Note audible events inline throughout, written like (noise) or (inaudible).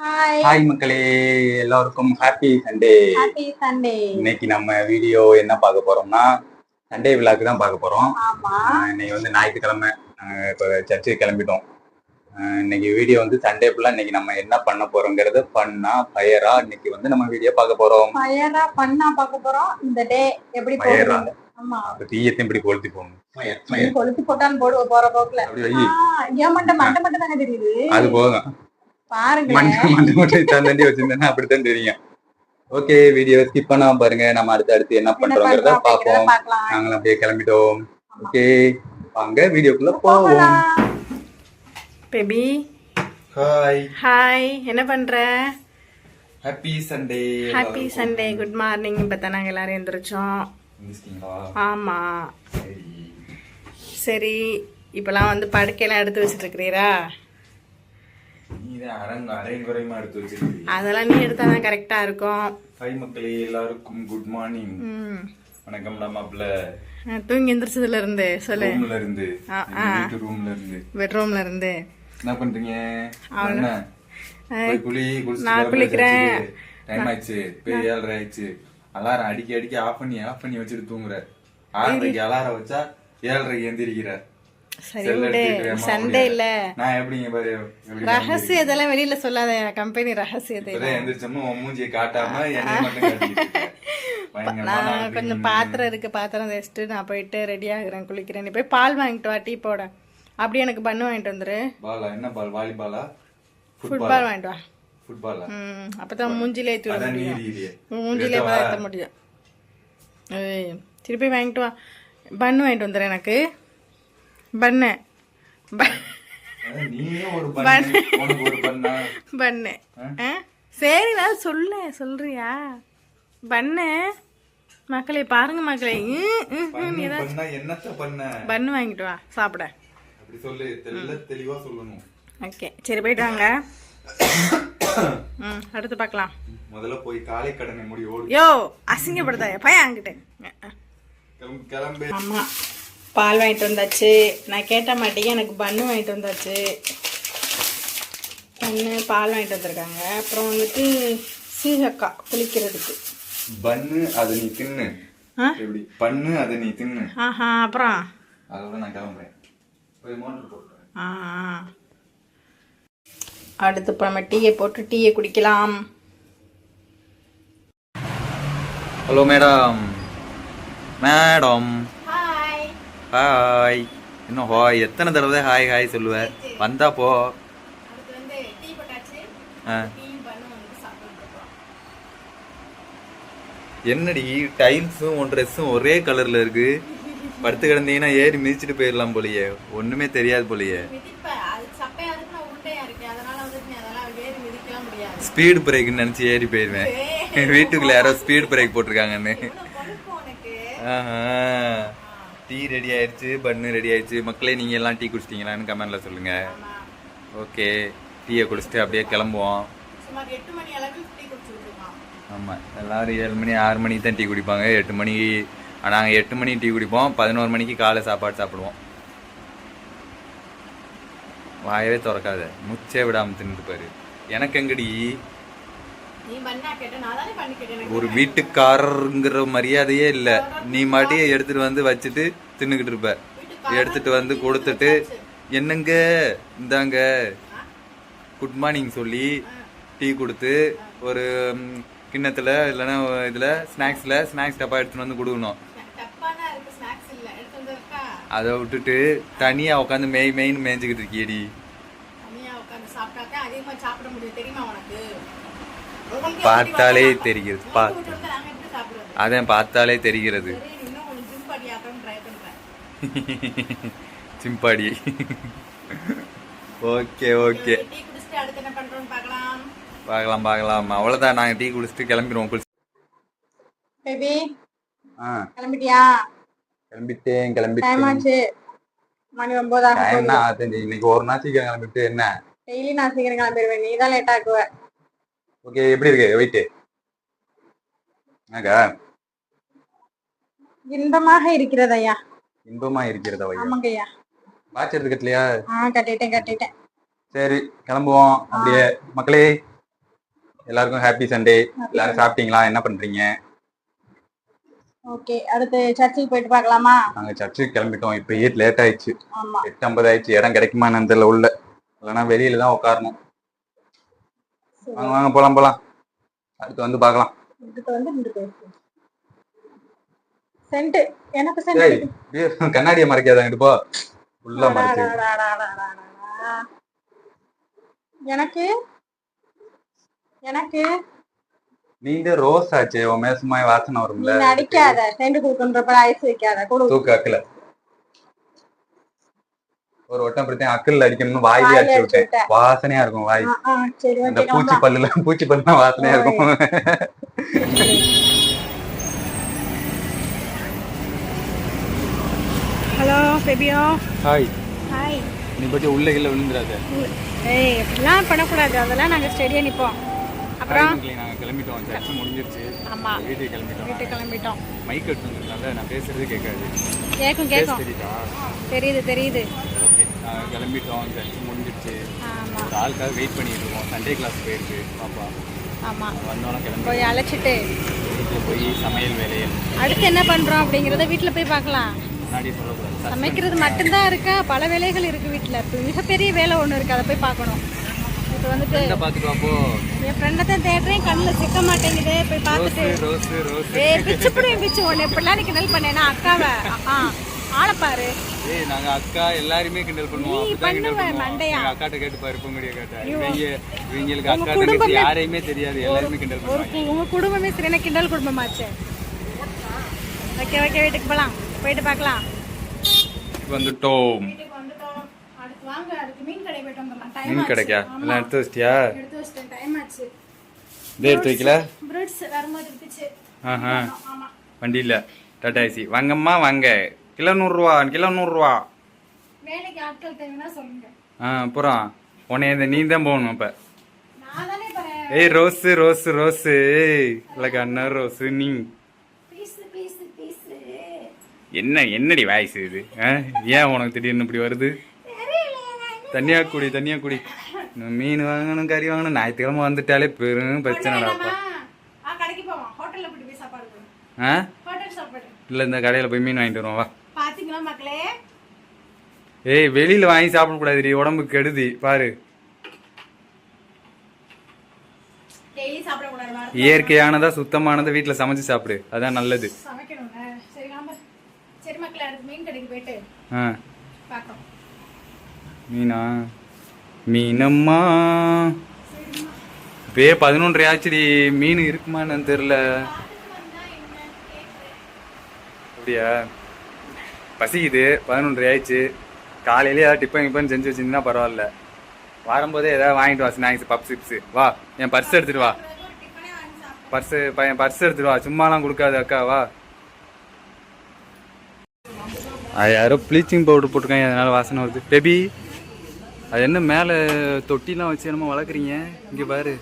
Hi மக்களே எல்லாருக்கும் happy Sunday happy Sunday இன்னைக்கு நம்ம வீடியோ என்ன பார்க்க போறோம்னா சண்டே விழாக்கு தான் பார்க்க போறோம். இன்னைக்கு வந்து ஞாயிற்றுக்கிழமை. இப்போ சர்ச்சுக்கு கிளம்பிட்டோம். இன்னைக்கு வீடியோ வந்து சண்டே ஃபுல்லா இன்னைக்கு நம்ம என்ன பண்ண போறோங்கிறத பண்ணா பயரா இன்னைக்கு வந்து நம்ம வீடியோ பார்க்க போறோம். ஃபயரா பண்ணா பார்க்க போறோம். இந்த டே எப்படி ஃபயரா ஆமா. அப்ப தீயத்தையும் இப்படி கொளுத்தி போகணும் ஃபயர் ஃபயர் கொளுத்து போட்டாலும் போடுவ போற போக்குல. அப்படி ஏன் மட்டும் மட்டும் தெரியுது? அது போதும். மண்டை மட்டும் வச்சிருந்தேன்னா அப்படித்தான் தெரியும். ஓகே வீடியோ ஸ்கிப் பண்ணாம பாருங்க. நம்ம அடுத்து அடுத்து என்ன பண்றோங்கிறத பார்க்கலாம் நாங்களும் அப்படியே கிளம்பிட்டோம். ஓகே வாங்க வீடியோக்குள்ள போவோம். பேபி. ஹாய் ஹாய் என்ன பண்ற? Happy Sunday happy Sunday good morning இப்போ தான் நாங்கள் எல்லாரும் எழுந்திரிச்சோம் ஆமா. சரி. இப்போலாம் வந்து படுக்கையெல்லாம் எடுத்து வச்சுட்டு இருக்கிறீரா நீதான் அரங்க அரைங்குறையுமா எடுத்து வச்சிருக்கீங்க அதெல்லாம் நீ எடுத்தா தான் கரெக்டாக இருக்கும். ஹாய் மக்களே எல்லாருக்கும் குட் மார்னிங் வணக்கம் நான் தூங்கி எந்திரிச்சதுல இருந்து சொல்லு ரூம்ல இருந்து ரூம்ல இருந்து பெட்ரூம்ல இருந்து என்ன பண்றீங்க? குளி நான் குளிக்கிறேன். டைம் ஆயிடுச்சு போய் ஏழரை ஆயிடுச்சு. அலாரம் அடிக்கி அடிக்கி ஆஃப் பண்ணி ஆஃப் பண்ணி வச்சுட்டு தூங்குற. ஆறரைக்கு அலாரம் வச்சா ஏழரைக்கு எந்திரிக்கிற. சரி விடு. சண்டே. இல்ல. நான் எப்படிங்க ரகசியம் இதெல்லாம் வெளியில சொல்லாத கம்பெனி ரகசியத்தை உன் மூஞ்சியை காட்டாம நான் கொஞ்சம். பாத்திரம் இருக்கு பாத்திரம் தேய்ச்சிட்டு நான் போயிட்டு ரெடி ஆகுறேன் குளிக்கிறேன். நீ போய் பால் வாங்கிட்டு வா டீ போட. அப்படியே எனக்கு பண்ணு வாங்கிட்டு வந்துரு. பாலா? என்ன பால்? வாலிபாலா? ஃபுட்பால் வாங்கிட்டு வா. ஃபுட்பாலா ம் அப்பதான் மூஞ்சிலே விட அதான் முடியும். மூஞ்சிலே ஏற்ற முடியும். ஏய் திருப்பி வாங்கிட்டு வா. பண்ணு வாங்கிட்டு வந்துடுறேன் எனக்கு. பண்ணு. பண்ணு. சரி நான் சொல்ல. சொல்றியா? பண்ணு. மக்களே பாருங்க மக்களே. ம், ம், ம், பண்ணு வாங்கிட்டு வா. சாப்பிட. அப்படி சொல்லு. தெல்ல தெளிவா சொல்லணும். ஓகே. சரி போயிட்டு வாங்க. ம் அடுத்து பார்க்கலாம். முதல்ல போய் காலை கடனை முடி ஓடு. யோ அசிங்கப்படுத்தாய பையன் அங்கிட்டு. கிளம்பு, கிளம்பு. ஆமாம் பால் வாங்கிட்டு வந்தாச்சு. நான் கேட்ட மாட்டேங்க எனக்கு பன்னு வாங்கிட்டு வந்தாச்சு. பண்ணு பால் வாங்கிட்டு வந்திருக்காங்க. அப்புறம் வந்துட்டு சீகக்கா குளிக்கிறதுக்கு பண்ணு அதை நீ தின்னு? எப்படி? பண்ணு அதை நீ தின்னு. ஆஹா அப்புறம்? அதோட நான் கிளம்புறேன். போய் மோட்டர் போட்டுறேன். ஆ ஆ. அடுத்து இப்போ நம்ம டீயை போட்டு டீயை குடிக்கலாம். Hello madam. மேடம். ஹாய் இன்னும் ஹாய்? எத்தனை தடவை ஹாய் ஹாய் சொல்லுவ? வந்தா போ. என்னடி? டைல்ஸும் உன் ட்ரெஸ்ஸும் ஒரே கலர்ல இருக்கு. படுத்து கிடந்தீங்கன்னா ஏறி மிதிச்சிட்டு போயிடலாம் போலியே. ஒண்ணுமே தெரியாது போலியே. ஸ்பீடு பிரேக்னு நினைச்சு ஏறி போயிருவேன். வீட்டுக்குள்ள யாரோ ஸ்பீடு பிரேக் போட்டிருக்காங்கன்னு. ஆஹா. டீ ரெடி ஆயிடுச்சு பன்னு ரெடி ஆயிடுச்சு. மக்களே நீங்க எல்லாம் டீ குடிச்சிட்டீங்களான்னு கமெண்ட்ல சொல்லுங்க. ஓகே டீயை குடிச்சிட்டு அப்படியே கிளம்புவோம். சுமார் எட்டு மணி அளவுக்கு டீ குடிச்சுட்டு இருக்கோம் ஆமா. எல்லாரும் ஏழு மணி ஆறு மணிக்கு தான் டீ குடிப்பாங்க. எட்டு மணி நாங்கள் எட்டு மணி டீ குடிப்போம். பதினோரு மணிக்கு காலை சாப்பாடு சாப்பிடுவோம். வாயவே திறக்காத. முச்சே விடாம தின்னுட்டு பாரு. எனக்கு எங்கடி? ஒரு வீட்டுக்காரருங்கிற மரியாதையே இல்லை. நீ மாட்டியே எடுத்துட்டு வந்து வச்சுட்டு தின்னுக்கிட்டு இருப்ப. எடுத்துட்டு வந்து கொடுத்துட்டு என்னங்க? இந்தாங்க. குட் மார்னிங் சொல்லி டீ கொடுத்து ஒரு கிண்ணத்துல இல்லைன்னா இதுல ஸ்நாக்ஸ்ல ஸ்நாக்ஸ் டப்பா எடுத்துட்டு வந்து கொடுக்கணும். அதை விட்டுட்டு தனியா உட்காந்து மேய் மெயின் மேய்ஞ்சுக்கிட்டு இருக்கியடி தனியா உட்காந்து சாப்பிட்டாக்க அதிகமா சாப்பிட முடியும் தெரியுமா உனக்கு உங்களுக்கு பார்த்தாலே தெரிகிறது? பார்த்து அதான் பார்த்தாலே தெரிகிறது. சிம்பாடி. Okay okay. என்ன பார்க்கலாம் பார்க்கலாம். அவ்வளோதான் நாங்கள் டீ குடிச்சிட்டு கிளம்பிடுவோம். குளிச்சு பேபி ஆ. கிளம்பிட்டியா? கிளம்பிட்டேன் டைம் கிளம்பிட்டேன் ஆச்சு. மணி ஒன்பதாக டைம்னா அது இன்னைக்கு ஒரு நாள் சீக்கிரம் கிளம்பிட்டு என்ன? டெய்லி நான் சீக்கிரம் கிளம்பிடுவேன் நீ தான் லேட் ஆக்குவ. ஓகே எப்படி இருக்கு? வெயிட்டு என்னக்கா? இன்பமாக இருக்கிறது ஐயா. இன்பமா இருக்கிறதா வையா ஆமாங்க ஐயா. வாட்ச் எடுத்துக்கலையா ஆ கட்டிட்டேன் கட்டிட்டேன். சரி கிளம்புவோம். அப்படியே மக்களே எல்லாருக்கும் ஹாப்பி சண்டே எல்லாரும் சாப்பிட்டீங்களா? என்ன பண்றீங்க? ஓகே அடுத்து சர்ச்சுக்கு போயிட்டு பார்க்கலாமா? நாங்க சர்ச்சுக்கு கிளம்பிட்டோம். இப்போ ஏட் லேட் ஆயிடுச்சு. எட்டு ஐம்பது ஆயிடுச்சு. இடம் கிடைக்குமா என்னன்னு தெரியல உள்ள. இல்லைன்னா வெளியில தான் உட்காரணும். வாங்க வாங்க போலாம் போலாம். அடுத்து வந்து பார்க்கலாம். இதுக்கு வந்து சென்ட் எனக்கு சென்ட் கண்ணாடியை மறைக்காத இங்கிட்டு போ. ஃபுல்லா மறைச்சு. எனக்கு எனக்கு. நீண்ட ரோஸ் ஆச்சு உன் மேசமாய் வாசனை வரும்ல நடிக்காத சென்ட் கொடுக்குன்றப்ப ஐஸ் வைக்காத கொடு. தூக்கு அக்கல ஒரு வட்டம் பிரச்சனை அக்கல் அடிக்கணும்னு வாயிலே அடிச்சு விட்டேன். வாசனையா இருக்கும் வாய். இந்த பூச்சி பல்லுல பூச்சி பல்லுனா வாசனையா இருக்கும். ஹலோ பேபியோ ஹாய் ஹாய் நீ பத்தி உள்ள கிள்ள விழுந்துடாத. ஏய் இப்படிலாம் பண்ணக்கூடாது. அதெல்லாம் நாங்கள் ஸ்டெடியாக நிற்போம் அப்புறம்? நாங்க கிளம்பிட்டோம். சர்ச்சு முடிஞ்சிருச்சு. ஆமாம் வீட்டுக்கு கிளம்பிட்டோம். வீட்டுக்கு கிளம்பிட்டோம். மைக் எடுத்து வந்திருக்கனால நான் பேசுறது கேட்காது. கேட்கும் கேட்கும் தெரியுதா? தெரியுது நாங்க கிளம்பிட்டோம் முடிஞ்சிருச்சு ஆமாம் ஒரு ஆளுக்காக வெயிட் பண்ணிட்டு இருக்கோம் சண்டே கிளாஸ் போயிருக்கு பாப்பா. ஆமாம் வந்தோன்னே கிளம்பி. போய் அழைச்சிட்டு. வீட்டில் போய் சமையல் வேலையை அடுத்து என்ன பண்ணுறோம் அப்படிங்கிறத வீட்டில் போய் பார்க்கலாம். முன்னாடி சொல்லக்கூடாது. சமைக்கிறது மட்டும்தான் இருக்கா? பல வேலைகள் இருக்குது வீட்டில் இப்போ மிகப்பெரிய வேலை ஒன்று இருக்குது அதை போய் பார்க்கணும். இப்போ வந்துட்டு பார்த்துட்டு என் ஃப்ரெண்டை தான் தேடுறேன். கண்ணில் சிக்க மாட்டேங்குது. போய் பார்த்துட்டு. ஏய் பிச்சு புடியும் பிச்சு. ஒன்று எப்படிலாம் நீ கிண்டல் பண்ணேன்னா அக்காவை. ஆ. ஆளை பாரு ஏய் நாங்க அக்கா எல்லாருமே கிண்டல் பண்ணுவோம். நீ அப்படிதான் கிண்டல் பண்ணுவ, பண்ணுவோம். அக்காட்ட கேட்டு பாரு பொங்கடிய கேட்டா. இவங்க இவங்களுக்கு அக்கா தங்கச்சி யாரையுமே தெரியாது. எல்லாருமே கிண்டல் பண்ணுவாங்க. உங்க குடும்பமே சரியான கிண்டல் குடும்பமாச்சு? ஓகே ஓகே வீட்டுக்கு போகலாம் போயிட்டு பார்க்கலாம். வந்துட்டோம். மீன் கிடைக்கா எல்லாம் எடுத்து வச்சிட்டியா? இதே எடுத்து வைக்கல? ஆஹா. வண்டியில். டாடா ஏசி வாங்கம்மா வாங்க. கிலோ நூறுரூவா கிலோ நூறுரூவா வேலைக்கு ஆட்கள் தேவைன்னா சொல்லுங்க. ஆ அப்புறம் உன்னை இந்த நீ தான் போகணும் போறேன். ஏய் ரோஸு ரோஸு ரோஸு. இல்லை அண்ணா ரோஸு நீ. என்ன என்னடி வாய்ஸ் இது? ஏன் உனக்கு திடீர்னு இப்படி வருது? தனியா குடி தனியா குடி மீன் வாங்கணும் கறி வாங்கணும். ஞாயிற்றுக்கிழமை வந்துட்டாலே பெரும் பிரச்சனைடாப்பா ஆ? இல்லை இந்த கடையில் போய் மீன் வாங்கிட்டு வருவோம் வா. பாத்தீங்களா மக்களே? ஏய் வெளியில வாங்கி உடம்புக்கு கெடுதி பாரு. டெய்லி சாப்பிடக்கூடாது வாரத்துல இயற்கையானதா சுத்தமானதை வீட்டில் சமைச்சு சாப்பிடு. அதான் நல்லது. மீன் மீனம்மா? இப்பயே பதினொன்றரை ஆச்சுடி. மீன் இருக்குமான்னு தெரியல. அப்படியா? பசிக்குது பதினொன்றரை ஆயிடுச்சு. காலையிலே ஏதாவது டிப்பன் கிப்பன் செஞ்சு வச்சிருந்தா பரவாயில்ல. வரும்போதே ஏதாவது வாங்கிட்டு வா ஸ்நாக்ஸ் பப்ஸ் சிப்ஸு வா என் பர்ஸ் எடுத்துட்டு வா. பர்ஸு பையன் பர்ஸ் எடுத்துட்டு வா. சும்மாலாம் கொடுக்காது அக்கா வா. அது யாரோ ப்ளீச்சிங் பவுடர் போட்டிருக்காங்க அதனால வாசனை வருது. பேபி அது என்ன மேலே தொட்டிலாம் வச்சு என்னமோ வளர்க்குறீங்க? இங்கே பாரு.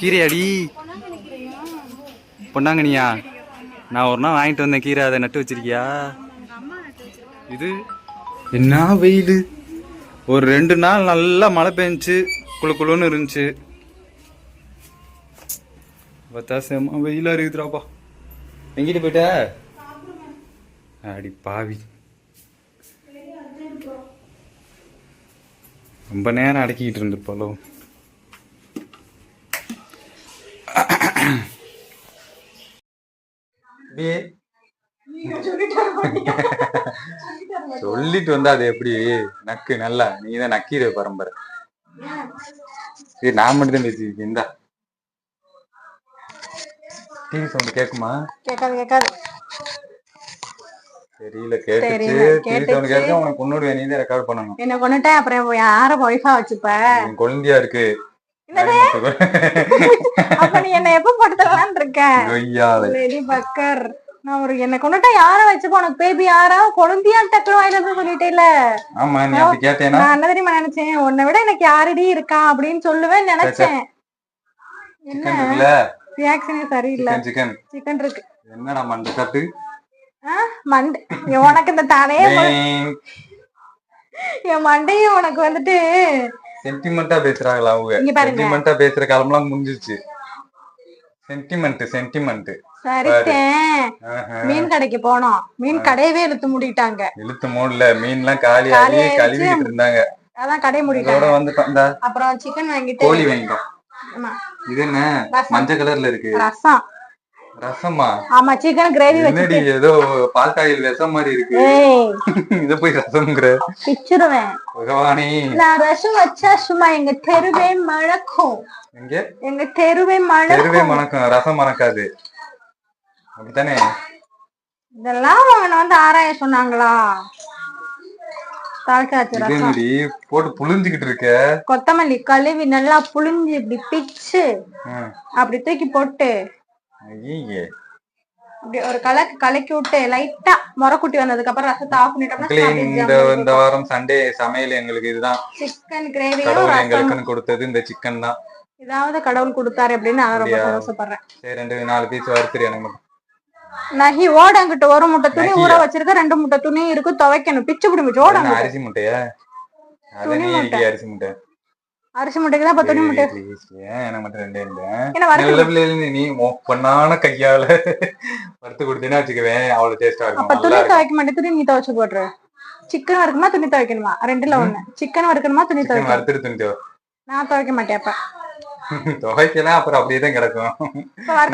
கீரை அடி பொன்னாங்கனியா நான் ஒரு நாள் வாங்கிட்டு வந்தேன் கீரை அதை நட்டு வச்சிருக்கியா? இது என்ன வெயில்? ஒரு ரெண்டு நாள் நல்லா மழை பெஞ்சுச்சு குளு குளுன்னு இருந்துச்சு. பார்த்தா செம்ம வெயிலாக இருக்குதுடாப்பா எங்கிட்ட போயிட்ட? அடி பாவி. ரொம்ப நேரம் அடக்கிக்கிட்டு இருந்திருப்பாளோ சொல்லிட்டு வந்தா அது எப்படி? நக்கு நல்லா. நீ தான் நக்கீர பரம்பரை. நான் மட்டும் தான் பேசியிருக்கேன் இந்தா டிவி சவுண்ட் கேக்குமா? கேட்காது கேட்காது தெரியல கேட்டுச்சு. டிவி சவுண்ட் கேட்டு உனக்கு பொண்ணோட நீ தான் ரெக்கார்ட் பண்ணணும். என்ன கொண்டுட்டேன் அப்புறம் யார ஒய்ஃபா வச்சுப்ப. குழந்தையா இருக்கு. அப்ப நீ என்ன எப்ப படுத்தலாம்னு இருக்க? நான் ஒரு என்ன கொண்டுட்டா யார வச்சுப்ப? உனக்கு பேபி யாரா? குழந்தையா டக்குனு வாயில சொல்லிட்டேல ஆமா நீ நான் என்ன தெரியுமா நினைச்சேன்? உன்னை விட எனக்கு யாரடி இருக்கா அப்படின்னு சொல்லுவேன் நினைச்சேன். என்ன? ரியாக்ஷனே சரியில்லை. சிக்கன் இருக்கு. என்னடா மண்டை கட்டு ஆ, மண்டை. உனக்கு இந்த தலையே என் மண்டையும் உனக்கு வந்துட்டு சென்டிமெண்டா பேசுறாங்களா அவங்க? இங்க பாருங்க. சென்டிமெண்டா பேசுற காலம்லாம் முடிஞ்சிருச்சு. சென்டிமெண்ட் சென்டிமெண்ட் சரித்தேன் மீன் கடைக்கு போனோம். மீன் கடையவே இழுத்து மூடிட்டாங்க. இழுத்து மூடல. மீன்லாம் காலியாகி காலியாயிடுச்சு. கழுவிட்டு இருந்தாங்க. அதான் கடையை இதோட மூடிட்டாங்க வந்துட்டோம். இந்த. அப்புறம் சிக்கன் வாங்கிட்டு கோழி வாங்கிட்டோம். ஆமா. இது என்ன. மஞ்சள் கலர்ல இருக்கு. ரசம். ரசமா? ஆமா சிக்கன் கிரேவி வச்சுட்டு. ஏதோ பால் காயில் விஷம் மாதிரி இருக்கு. (laughs) இத போய் ரசம்ங்கிற. பிச்சிருவேன். பகவானே. நான் ரசம் வச்சா சும்மா எங்க தெருவே மழக்கும் எங்க? எங்க தெருவே தெருவே மழக்கும் மணக்கும். ரசம் மணக்காது. அப்படித்தானே? இதெல்லாம் அவன் வந்து ஆராய சொன்னாங்களா? போட்டு புளிஞ்சுக்கிட்டு இருக்க. கொத்தமல்லி கழுவி நல்லா புளிஞ்சு இப்படி பிச்சு. அப்படி தூக்கி போட்டு ஐயே அப்படி ஒரு கலக்கு கலக்கி விட்டு லைட்டா முறக்குட்டி வந்ததுக்கு அப்புறம் ரசத்தை ஆஃப் மக்களே இந்த இந்த வாரம் சண்டே சமையல் எங்களுக்கு இதுதான். சிக்கன் ரசம். எங்களுக்குன்னு கொடுத்தது இந்த சிக்கன் தான். இதாவது கடவுள் கொடுத்தாரு அப்படின்னு நான் ரொம்ப அப்படியா? சந்தோஷப்படுறேன். சரி ரெண்டு நாலு பீஸ் வறுத்துரு எனக்கு நகி ஓடங்கிட்ட ஒரு முட்டை துணி? ஊற வச்சிருக்க ரெண்டு முட்டை துணி இருக்கு துவைக்கணும். பிச்சு பிடிமிச்சு ஓடங்க அரிசி முட்டையா? அரிசி முட்டை. அரிசி முட்டைக்கு தான் துணி முட்டை எனக்கு மட்டும் ரெண்டே ரெண்டு நீ பொண்ணான கையால வறுத்து கொடுத்தீங்கன்னா வச்சுக்கவேன் அவ்வளவு டேஸ்டா அப்ப இருக்கும். துணி நல்லா இருக்கும். துவைக்க மாட்டேன். துணி நீ துவைச்சு போட்டுரு. சிக்கன் வறுக்கணுமா துணி துவைக்கணுமா? ரெண்டுல ஒண்ணு. சிக்கன் வறுக்கணுமா துணி துவைக்கணும்? வறுத்துட்டு துணி துவை. நான் துவைக்க மாட்டேன் அப்ப. துவைக்கலாம் அப்புறம் அப்படியே தான் கிடக்கும்.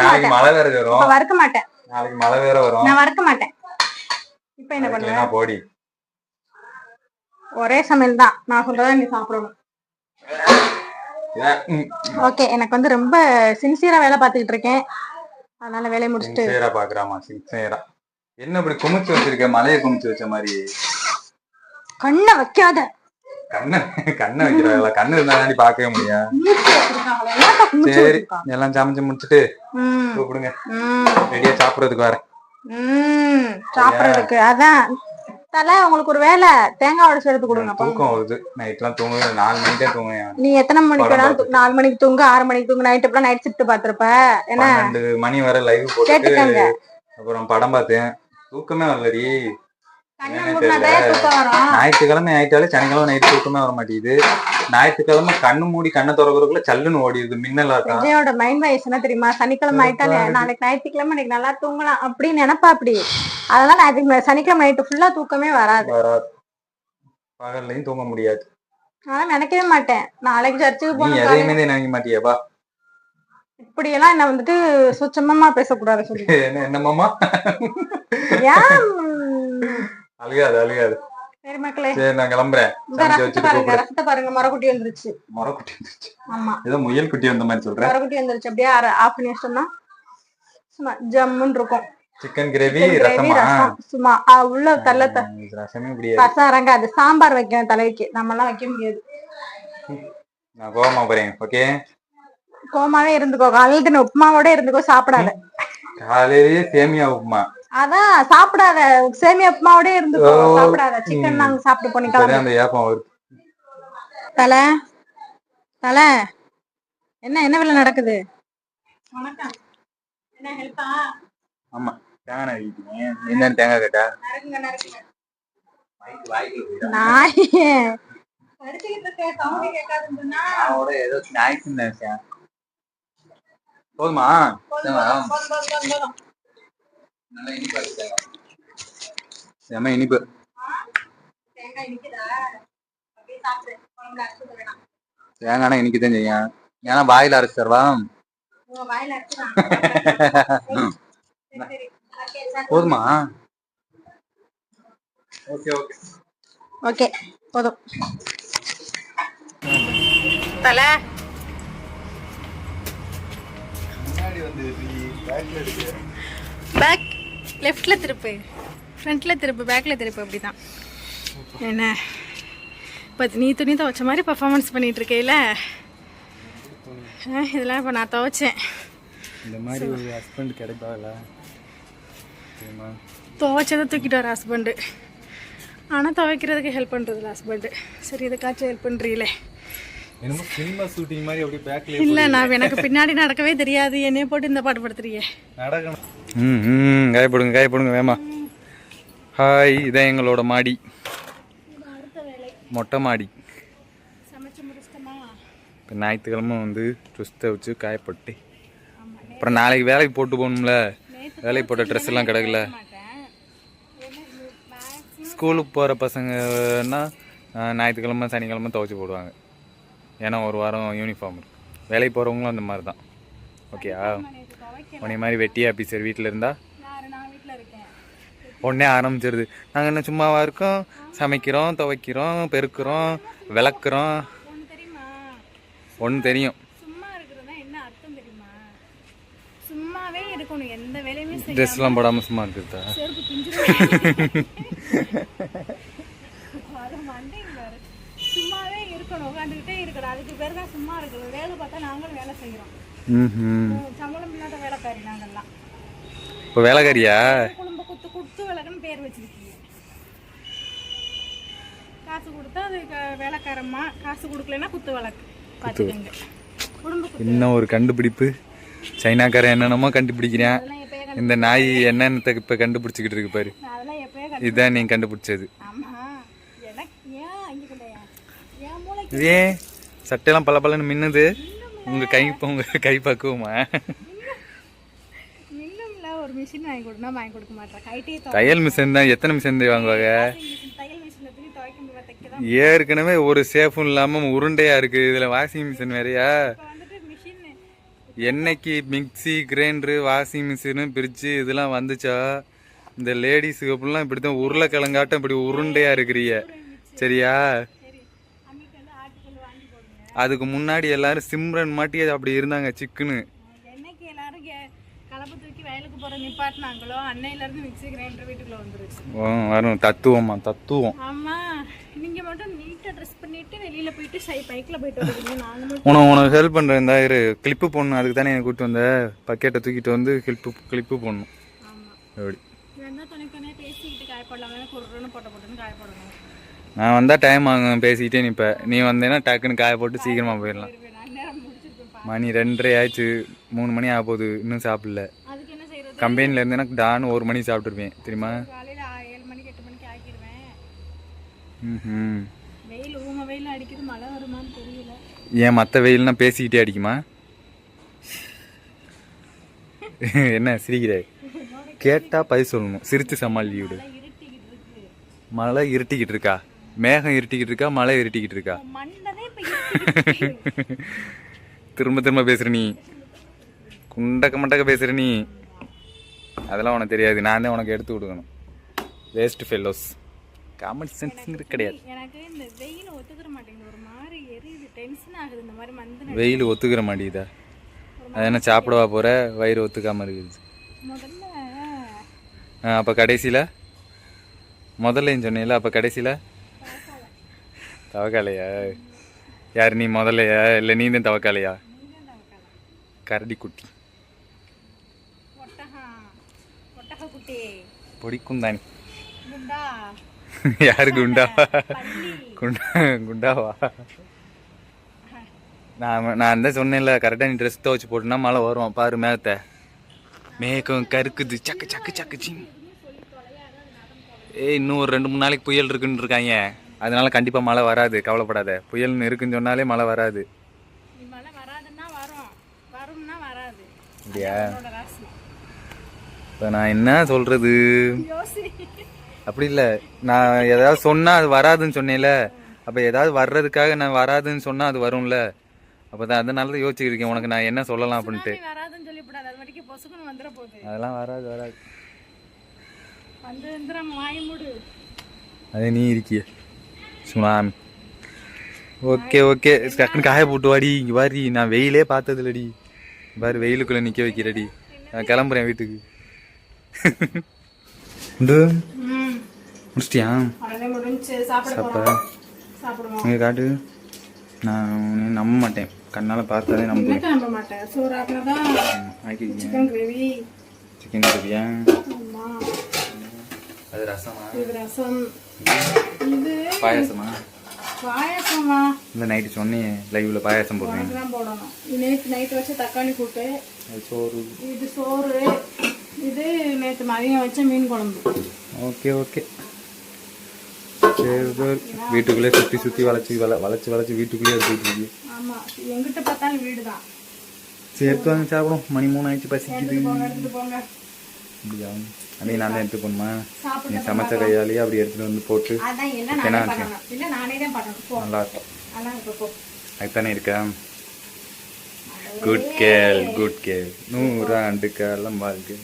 நாளைக்கு மழை வேற வரும். வறுக்க மாட்டேன். நாளைக்கு மழை வேற வரும். நான் வறுக்க மாட்டேன். இப்ப என்ன பண்ணுவேன் போடி. ஒரே சமையல் தான். நான் சொல்றதை நீ சாப்பிடணும். ஓகே எனக்கு வந்து ரொம்ப சின்சியரா வேலை பார்த்துக்கிட்டு இருக்கேன். அதனால வேலையை முடிச்சுட்டு சின்சியரா பாக்குறாமா சின்சியரா என்ன இப்படி குமிச்சு வச்சிருக்க மலையை குமிச்சு வச்ச மாதிரி? கண்ணை வைக்காத. கண்ணை கண்ணை வைக்கிறாங்களா கண்ணு இருந்தா தாண்டி பார்க்கவே முடியும். சரி? எல்லாம் சமைச்சு முடிச்சுட்டு கூப்பிடுங்க. ரெடியா சாப்பிடுறதுக்கு வரேன். சாப்பிடறதுக்கு அதான். தலை உங்களுக்கு ஒரு வேலை. தேங்காய் உடைச்சு எடுத்து கொடுங்க. தூக்கம் வருது. நைட்லாம் தூங்க நாலு மணிக்கு தான் தூங்குவேன் நீ எத்தனை மணிக்கு வேணாலும் நாலு மணிக்கு தூங்கு ஆறு மணிக்கு தூங்கு. நைட் எப்பலாம் நைட் ஷிஃப்ட் பாத்திருப்ப என்ன? மணி வரை லைவ் கேட்டுக்கங்க. அப்புறம் படம் பார்த்தேன். தூக்கமே வரலடி. ஞாயிற்றுக்கிழமை ஆயிட்டாலே சனிக்கிழமை நைட் தூக்கமே வர மாட்டேங்குது. ஞாயிற்றுக்கிழமை கண்ணு மூடி கண்ணை திறக்கிறதுக்குள்ள சல்லுன்னு ஓடிடுது மின்னலாட்டம் விஜயோட மைண்ட் வாய்ஸ் என்ன தெரியுமா? சனிக்கிழமை ஆயிட்டாலே நாளைக்கு ஞாயிற்றுக்கிழமை இன்னைக்கு நல்லா தூங்கலாம் அப்படின்னு நினைப்பா அப்படி. அதெல்லாம் ஞாயிற்றுக்கிழமை சனிக்கிழமை நைட்டு ஃபுல்லா தூக்கமே வராது. வராது. பகல்லையும் தூங்க முடியாது. நான் நினைக்கவே மாட்டேன். நாளைக்கு சர்ச்சுக்கு போகணும் எதையுமே நினைக்க மாட்டியப்பா இப்படி எல்லாம் என்ன வந்துட்டு சுச்சமமா பேசக்கூடாது சொல்லி. (laughs) என்ன என்னமாமா ஏன்? அழுகாது அழுகாது. சரி மக்களே. சரி நான் கிளம்புறேன். பாருங்க ரசத்தை பாருங்க மரக்குட்டி வந்துருச்சு. மரக்குட்டி வந்துருச்சு. ஆமா. ஏதோ முயல் குட்டி வந்த மாதிரி சொல்றேன். மரக்குட்டி வந்துருச்சு. அப்படியே ஆஃப் பண்ணி வச்சோம்னா சும்மா ஜம்முன்னு இருக்கும். சிக்கன் கிரேவி ரசமா? சும்மா உள்ள தள்ள ரசமே முடியாது ரசம் இறங்காது. சாம்பார் வைக்கணும் தலைக்கு. நம்ம எல்லாம் வைக்க முடியாது. நான் கோவமா போறேன் ஓகே? கோமாவே இருந்துக்கோ. காலையில உப்புமாவோட இருந்துக்கோ சாப்பிடாத. காலையிலேயே சேமியா உப்புமா. அதான் சாப்பிடாத சேமியா உப்புமாவோட இருந்துக்கோ ஓ, சாப்பிடாத. சிக்கன் நாங்க சாப்பிட்டு போனி இப்பதான் அந்த ஏப்பம் வருது. தலை தலை என்ன என்ன வேலை நடக்குது? வணக்கம். என்ன ஹெல்ப்பா? ஆமா தேங்காய் நறுக்கிட்டீங்க என்னன்னு தேங்காய் கேட்டா? நறுக்குங்க நறுக்குங்க. நாய். படிச்சுக்கிட்டு இருக்க சவுண்ட் கேட்காதுன்னு சொன்னா. ஏதோ ஸ்நாக்ஸ் நினைச்சேன். போதுமா? போதும், போதும், போதும், போதும், போதும். நல்லா இனிப்பா இருக்கு செம இனிப்பு. தேங்காய் செய்யும் ஏன்னா வாயில அரைச்சு தருவா? போதுமா? Okay okay. ஓகே போதும். தலை. பேக் லெஃப்டில் திருப்பு. ஃப்ரண்ட்டில் திருப்பு பேக்கில் திருப்பு அப்படி தான் என்ன? இப்போ நீ துணி துவைச்ச மாதிரி பர்ஃபார்மன்ஸ் ஆ, இதெல்லாம் இப்போ நான் துவைச்சேன். இந்த மாதிரி ஒரு ஹஸ்பண்ட் கிடைப்பாங்களா துவைச்சதை தூக்கிட்டு வர ஹஸ்பண்டு ஆனால் துவைக்கிறதுக்கு ஹெல்ப் பண்ணுறதில்ல ஹஸ்பண்டு சரி இதுக்காச்சும் ஹெல்ப் பண்ணுறீங்களே என்னமோ சினிமா ஷூட்டிங் மாதிரி அப்படியே பேக்ல இல்லை நான் எனக்கு பின்னாடி நடக்கவே தெரியாது. என்னைய போட்டு இந்த பாட்டு படுத்துறியே நடக்கணும். ம் ம் காயப்படுங்க காயப்படுங்க வேமா. ஹாய் இதான் எங்களோட மாடி. மொட்டை மாடி. இப்போ ஞாயிற்றுக்கிழமை வந்து ட்ரெஸ்ஸை வச்சு காயப்பட்டு. அப்புறம் நாளைக்கு வேலைக்கு போட்டு போகணும்ல. வேலைக்கு போட்ட ட்ரெஸ் எல்லாம் கிடக்கல. ஸ்கூலுக்கு போகிற பசங்கன்னா ஞாயிற்றுக்கிழமை சனிக்கிழமை துவைச்சி போடுவாங்க. ஏன்னா ஒரு வாரம் யூனிஃபார்ம் இருக்குது வேலைக்கு போகிறவங்களும் அந்த மாதிரி தான் ஓகேயா? உன்னை மாதிரி வெட்டி ஆஃபீஸர் வீட்டில் இருக்கேன். உடனே ஆரம்பிச்சிருது. நாங்கள் என்ன சும்மாவா இருக்கோம்? சமைக்கிறோம் துவைக்கிறோம் பெருக்கிறோம் விளக்குறோம். ஒன்று தெரியுமா? ட்ரெஸ்லாம் போடாமல் சும்மா இருக்குதா சும்மாவே இருக்கணும் உட்காந்துக்கிட்டே இருக்கணும் அதுக்கு பேர் தான் சும்மா இருக்கணும். வேலை பார்த்தா நாங்களும் வேலை செய்கிறோம் சம்பளம் இல்லாத வேலைக்காரி நாங்கெல்லாம் இப்போ வேலைக்காரியா? குடும்ப குத்து. குத்து விளக்குன்னு பேர் வச்சிருக்கீங்க காசு கொடுத்தா அது வேலைக்காரம்மா காசு கொடுக்கலன்னா குத்து விளக்கு பார்த்துக்கோங்க குடும்ப இன்னும் ஒரு கண்டுபிடிப்பு? சைனாக்காரன் என்னென்னமோ கண்டுபிடிக்கிறேன். இந்த நாய் என்னென்னத்தை இப்போ கண்டுபிடிச்சிக்கிட்டு இருக்கு பாரு. இதுதான் நீ கண்டுபிடிச்சது. ஏன்? சட்டையெல்லாம் பல பலன்னு மின்னுது. உங்க கை உங்க கை பக்குவமா? மின்னும்ல ஒரு மிஷின் வாங்கி கொடுனா வாங்கி கொடுக்க மாட்டேன் கைட்டே தையல் மிஷின் தான் எத்தனை மிஷின் வாங்குவாங்க ஏற்கனவே ஒரு சேஃபும் இல்லாம உருண்டையா இருக்கு. இதுல வாஷிங் மிஷின் வேறயா? என்னைக்கு mixie grinder washing machine fridge இதெல்லாம் வந்துச்சா? இந்த லேடிஸுக்கு அப்படிலாம் இப்படி தான் உருளைக்கிழங்காட்டம் இப்படி உருண்டையா இருக்கிறீங்க சரியா சரி அன்னைக்கு வந்து ஆட்டுக்கல் வாங்கி போடுங்க அதுக்கு முன்னாடி எல்லாரும் சிம்ரன் மாட்டி அப்படி இருந்தாங்க சிக்குன்னு. என்னைக்கு எல்லாரும் கலப்பு தூக்கி வயலுக்கு போற நிப்பாட்டினாங்களோ அன்னையில இருந்து மிக்ஸி கிரைண்டர் வீட்டுக்குள்ள வந்துருச்சு. வரும். தத்துவமா தத்துவம். ஆமா. நீங்க மட்டும் நீட்டா ட்ரெஸ் பண்ணிட்டு வெளியில போயிட்டு சை பைக்ல போயிட்டு நாங்க மட்டும் உனக்கு உனக்கு ஹெல்ப் பண்ணுறேன் இந்த இரு. கிளிப்பு போடணும் அதுக்கு தானே கூப்பிட்டு வந்த. பக்கெட்டை தூக்கிட்டு வந்து கிளிப்பு கிளிப்பு போடணும். ஆமா. அப்படி. வேணா துணைக்கனே பேசிக்கிட்டு காய போடலாமே குருன்னு போட்ட போட்டுன்னு காய போடணும் நான் வந்தால் டைம் ஆகும் பேசிக்கிட்டே நிற்ப நீ வந்தேன்னா டக்குன்னு காய போட்டு சீக்கிரமாக போயிடலாம். மணி ரெண்டரை ஆயிடுச்சு. மூணு மணி ஆக போகுது. இன்னும் சாப்பிடல. கம்பெனியில் இருந்தேன்னா டான்னு ஒரு மணி சாப்பிட்ருப்பேன் தெரியுமா? ம் ஏன் மற்ற வெயில்னா பேசிக்கிட்டே அடிக்குமா? என்ன சிரிக்கிற? கேட்டா பதில் சொல்லணும். சிரித்து சமாளி விடு. இருட்டிக்கிட்டு இருக்கு. மழை இருட்டிக்கிட்டு இருக்கா? மேகம் இருட்டிக்கிட்டு இருக்கா மழை இருட்டிக்கிட்டு இருக்கா. திரும்ப திரும்ப பேசுற நீ. குண்டக்க மண்டக்க பேசுற நீ. அதெல்லாம் உனக்கு தெரியாது. நான் தான் உனக்கு எடுத்து கொடுக்கணும். வேஸ்ட் ஃபெல்லோஸ் காமன் சென்ஸ் கிடையாது. எனக்கு இந்த வெயில் ஒத்துக்கிற மாட்டேங்குது. ஒரு மாதிரி எரியுது. டென்ஷன் ஆகுது இந்த மாதிரி மந்து வெயில் ஒத்துக்கிற மாட்டேங்குதா? அது என்ன சாப்பிடவா போற? வயிறு ஒத்துக்காம இருக்குது. அப்ப கடைசியில? முதல்ல சொன்னீல அப்ப கடைசியில? தவக்காலையா யார் நீ முதல்லையா? இல்லை நீ தான் தவக்காலையா கரடி குட்டி. பொடிக்கும் தானி. யாரு குண்டா? குண்டா குண்டாவா? நான் நான் தான் சொன்னேன்ல கரெக்டாக நீ ட்ரெஸ் துவச்சு போட்டுனா மழை வரும். பாரு மேகத்தை. மேகம் கருக்குது. சக்கு சக்கு சக்கு சிங் ஏய் இன்னும் ஒரு ரெண்டு மூணு நாளைக்கு புயல் இருக்குன்னு இருக்காங்க அதனால கண்டிப்பாக மழை வராது. கவலைப்படாத. புயல்னு இருக்குன்னு சொன்னாலே மழை வராது. அப்படியா? இப்போ நான் என்ன சொல்றது? யோசி. அப்படி இல்லை. நான் ஏதாவது சொன்னால் அது வராதுன்னு சொன்னேன்ல. அப்போ ஏதாவது வர்றதுக்காக நான் வராதுன்னு சொன்னால் அது வரும்ல. அப்போ தான் அதனால தான் யோசிச்சுட்டு இருக்கேன். உனக்கு நான் என்ன சொல்லலாம் அப்படின்ட்டு. அதெல்லாம் வராது வராது. அது நீ இருக்கிய. சுனாமி. ஓகே ஓகே டக்குன்னு காய போட்டு வாடி இங்க வாரி நான் வெயிலே பார்த்தது இல்லடி பாரு வெயிலுக்குள்ள நிக்க வைக்கிறடி. நான் கிளம்புறேன் வீட்டுக்கு. முடிச்சிட்டியா? சாப்பிட சாப்பிடுவோம் இங்கே காட்டு. நான் நம்ப மாட்டேன். கண்ணால் பார்த்தாலே நம்ப சிக்கன் கிரேவி. சிக்கன் ஆமா. அது ரசமா? ரசம். பாயாசமா? பாயாசமா. இந்த நைட்டு சொன்னேன் லைவ்ல பாயாசம் போடுறேன் தான் போடணும். நேற்று நைட்டு வச்ச தக்காளி கூட்டு. சோறு. இது சோறு. இது நேற்று மதியம் வச்ச மீன் குழம்பு. Okay okay. வீட்டுக்குள்ளே சுற்றி சுற்றி வளைச்சி வள வளைச்சி வளைச்சி வீட்டுக்குள்ளேயே எடுத்துட்டு இருக்கு எங்கிட்ட பார்த்தாலும் வீடு தான் சரி எடுத்து வாங்க சாப்பிடும் மணி மூணு ஆயிடுச்சு பசிக்குது. எடுத்துட்டு போங்க போங்க. அன்னைக்கு நான் தான் எடுத்து போகணுமா? நீ சமைச்ச கையாலேயே அப்படி எடுத்துட்டு வந்து போட்டு என்ன நல்லா இருக்கும் அதான் இப்ப போ. அதுதானே இருக்கா? குட் கேள் குட் கேள் நூறாண்டு காலம் வாழ்க்கை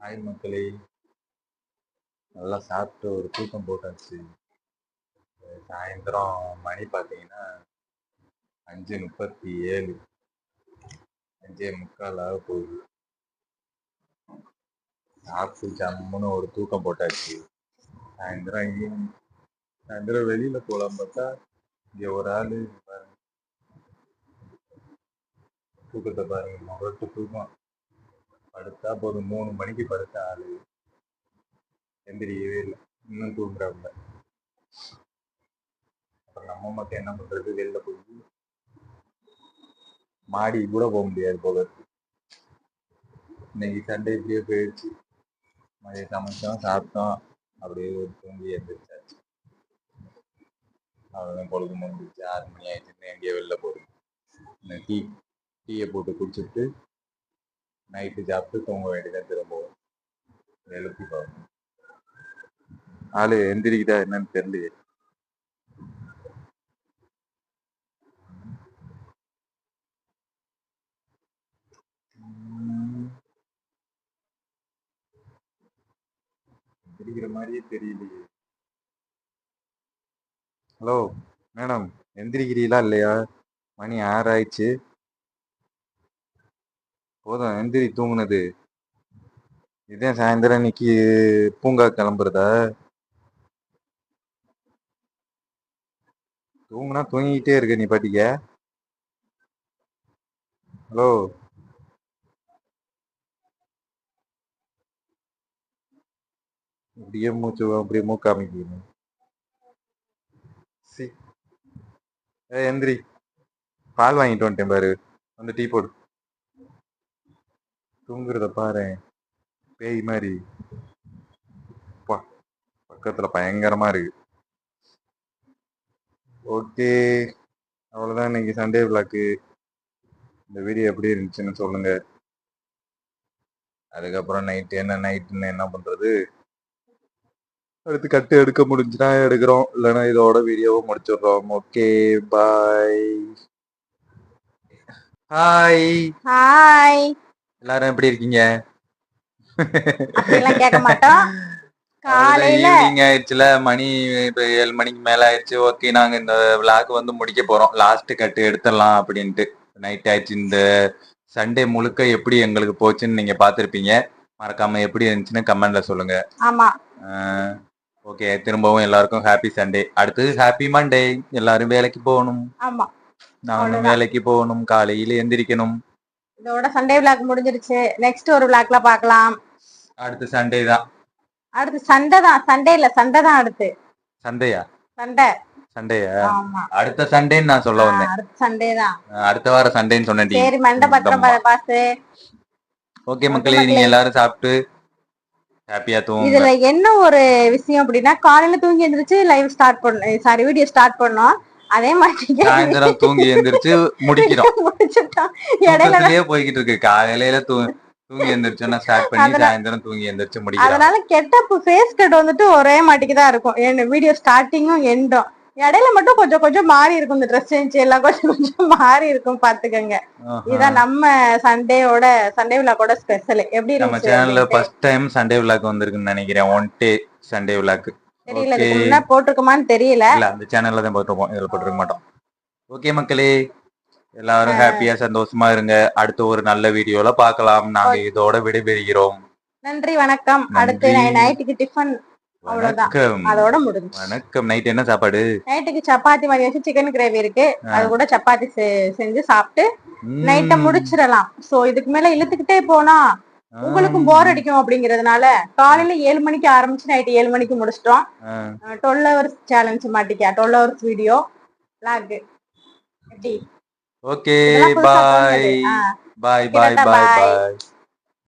ஹாய் மக்களே. நல்லா சாப்பிட்டு ஒரு தூக்கம் போட்டாச்சு. சாயந்தரம் மணி பார்த்தீங்கன்னா அஞ்சு முப்பத்தி ஏழு. அஞ்சே முக்கால் ஆக போகுது. சாப்பிட்டு ஜம்முன்னு ஒரு தூக்கம் போட்டாச்சு. சாயந்தரம் ஈவினிங் சாயந்தரம் வெளியில போலாம் பார்த்தா இங்க ஒரு ஆளு பாருங்க. தூக்கத்தை பாருங்க முரட்டு தூக்கம். படுத்தா போதும் மூணு மணிக்கு படுத்த ஆளு. எந்திரிக்கவே இல்லை இன்னும் தூங்குறாங்க அப்புறம் நம்ம மட்டும் என்ன பண்றது? வெளில போய் மாடி கூட போக முடியாது போல இன்னைக்கு சண்டே இப்படியே போயிடுச்சு. மதியம் சமைச்சோம் சாப்பிட்டோம். அப்படியே ஒரு தூங்கி எழுந்திரிச்சாச்சு அவ்வளோதான் பொழுது முடிஞ்சிச்சு. ஆறு மணி ஆயிடுச்சு. எங்கேயோ வெளில போகிறோம் இந்த டீ டீயை போட்டு குடிச்சிட்டு நைட்டு சாப்பிட்டு தூங்க வேண்டியதான் திரும்பவும் எழுப்பி பார்க்கணும் ஆளு எந்திரிக்குதா என்னன்னு தெரியலையே. தெரிகிற மாதிரியே தெரியலையே. ஹலோ மேடம் எந்திரிக்கிறீங்களா இல்லையா? மணி ஆறாயிடுச்சு ஆயிடுச்சு. போதும் எந்திரி தூங்குனது. இதே சாயந்தரம் இன்னைக்கு பூங்கா கிளம்புறதா? தூங்குனா தூங்கிக்கிட்டே இருக்க நீ பாட்டிக்க. ஹலோ இப்படியே மூச்சு அப்படியே மூக்காமிக்கணும் சி ஏ எந்திரி பால் வாங்கிட்டு வந்துட்டேன் பாரு. வந்து டீ போடு. தூங்குறத பாரு. பேய் மாதிரி. அப்பா, பக்கத்துல பயங்கரமா இருக்கு. ஓகே. அவ்வளவுதான். இன்னைக்கு சண்டே விளாக்கு இந்த வீடியோ எப்படி இருந்துச்சுன்னு சொல்லுங்க. அதுக்கப்புறம் நைட்டு என்ன நைட்டுன்னு என்ன பண்றது? அடுத்து கட்டு எடுக்க முடிஞ்சுன்னா எடுக்கிறோம். இல்லைன்னா இதோட வீடியோவை முடிச்சிடுறோம். ஓகே பாய் ஹாய் ஹாய் எல்லாரும் எப்படி இருக்கீங்க? அப்படிலாம் கேட்க மாட்டோம். (laughs) காலையில ஈவினிங் ஆயிடுச்சுல. மணி இப்ப ஏழு மணிக்கு மேல ஆயிடுச்சு. ஓகே நாங்க இந்த விளாக் வந்து முடிக்க போறோம். லாஸ்ட் கட்டு எடுத்துடலாம் அப்படின்ட்டு. நைட் ஆயிடுச்சு. இந்த சண்டே முழுக்க எப்படி எங்களுக்கு போச்சுன்னு நீங்க பாத்திருப்பீங்க மறக்காம எப்படி இருந்துச்சுன்னு கமெண்ட்ல சொல்லுங்க. ஆமா. ஓகே திரும்பவும் எல்லாருக்கும் ஹாப்பி சண்டே அடுத்து ஹாப்பி மண்டே எல்லாரும் வேலைக்கு போகணும். ஆமா. நானும். வேலைக்கு போகணும். காலையில எந்திரிக்கணும். இதோட சண்டே விளாக் முடிஞ்சிருச்சு. நெக்ஸ்ட் ஒரு விளாக்ல பார்க்கலாம். அடுத்து சண்டே தான். அடுத்து சண்டை தான். சண்டே இல்ல சண்டை தான் அடுத்து. சண்டையா சண்டை சண்டேயா ஆமா. அடுத்த சண்டேன்னு நான் சொல்ல வந்தேன். அடுத்து சண்டே தான். அஹ் அடுத்த வாரம் சண்டேன்னு சொன்னேன் சரி மண்டை பத்திரம் பா- பாசு ஓகே மக்களே நீங்க எல்லாரும் சாப்பிட்டு ஹாப்பியா தூங்குங்க. இதுல என்ன ஒரு விஷயம் அப்படின்னா காலையில தூங்கி எந்திரிச்சு லைவ் ஸ்டார்ட் பண்ணோம் சாரி வீடியோ ஸ்டார்ட் பண்ணோம். அதே மாதிரி (laughs) சாயந்தரம் தூங்கி எந்திரிச்சு முடிக்கிறோம். (laughs) முடிச்சுட்டோம். இடையில போய்கிட்டு இருக்கு காலையில தூ தூங்கி எந்திரிச்சோன்னா ஸ்டார்ட் பண்ணி சாயந்தரம் தூங்கி எந்திரிச்சு முடிக்கிறோம். அதனால கெட்டப்பு ஃபேஸ் கட் வந்துட்டு ஒரே மாட்டிக்கு தான் இருக்கும் வீடியோ ஸ்டார்டிங்கும் எண்டும் இடையில மட்டும் கொஞ்சம் கொஞ்சம் மாறி இருக்கும் இந்த ட்ரெஸ் சேஞ்ச் எல்லாம் கொஞ்சம் கொஞ்சம் மாறி இருக்கும் பாத்துக்கங்க. இதான் நம்ம சண்டேவோட சண்டே விழாக்கோட ஸ்பெஷல் எப்படி நம்ம சேனல்ல. ஃபர்ஸ்ட் டைம் சண்டே விளாக் வந்திருக்குன்னு நினைக்கிறேன். ஒன் டே சண்டே விளாக் தெரியல இதுக்கு முன்ன போட்டிருக்குமான்னு தெரியல. இல்ல அந்த சேனல்ல தான் போட்டிருப்போம் இதுல போட்டிருக்க மாட்டோம். ஓகே மக்களே எல்லாரும் ஹாப்பியா சந்தோஷமா இருங்க. அடுத்த ஒரு நல்ல வீடியோல பார்க்கலாம். நாங்க இதோட விடைபெறுகிறோம். நன்றி வணக்கம். அடுத்து. நைட்டுக்கு டிஃபன் வணக்கம். அதோட முடிஞ்சு வணக்கம். நைட் என்ன சாப்பாடு? நைட்டுக்கு சப்பாத்தி மாதிரி வச்சு சிக்கன் கிரேவி இருக்கு. அது கூட சப்பாத்தி செஞ்சு சாப்பிட்டு. நைட்டை முடிச்சிடலாம். சோ இதுக்கு மேல இழுத்துக்கிட்டே போனா உங்களுக்கும் போர் அடிக்கும் அப்படிங்கறதுனால காலையில ஏழு மணிக்கு ஆரம்பிச்சு நைட்டு ஏழு மணிக்கு முடிச்சிட்டோம். Twelve hours challenge மாட்டிக்கா. Twelve hours video log okay. Bye. Bye bye. Bye